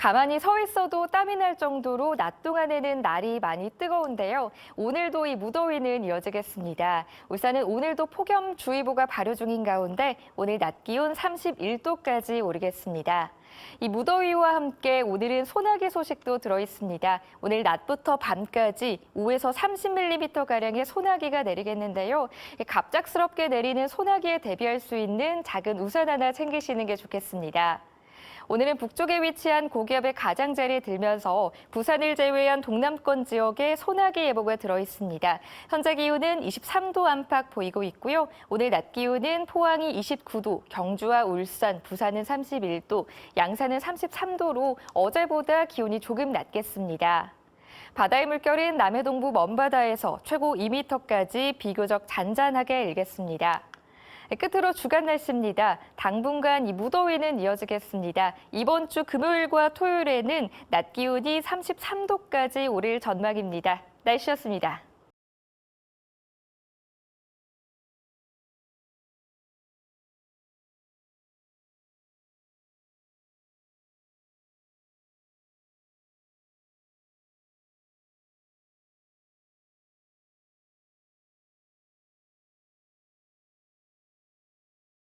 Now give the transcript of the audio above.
가만히 서 있어도 땀이 날 정도로 낮 동안에는 날이 많이 뜨거운데요. 오늘도 이 무더위는 이어지겠습니다. 울산은 오늘도 폭염주의보가 발효 중인 가운데 오늘 낮 기온 31도까지 오르겠습니다. 이 무더위와 함께 오늘은 소나기 소식도 들어 있습니다. 오늘 낮부터 밤까지 5에서 30mm가량의 소나기가 내리겠는데요. 갑작스럽게 내리는 소나기에 대비할 수 있는 작은 우산 하나 챙기시는 게 좋겠습니다. 오늘은 북쪽에 위치한 고기압의 가장자리에 들면서 부산을 제외한 동남권 지역에 소나기 예보가 들어 있습니다. 현재 기온은 23도 안팎 보이고 있고요. 오늘 낮 기온은 포항이 29도, 경주와 울산, 부산은 31도, 양산은 33도로 어제보다 기온이 조금 낮겠습니다. 바다의 물결은 남해 동부 먼바다에서 최고 2m까지 비교적 잔잔하게 일겠습니다. 끝으로 주간 날씨입니다. 당분간 이 무더위는 이어지겠습니다. 이번 주 금요일과 토요일에는 낮 기온이 33도까지 오를 전망입니다. 날씨였습니다.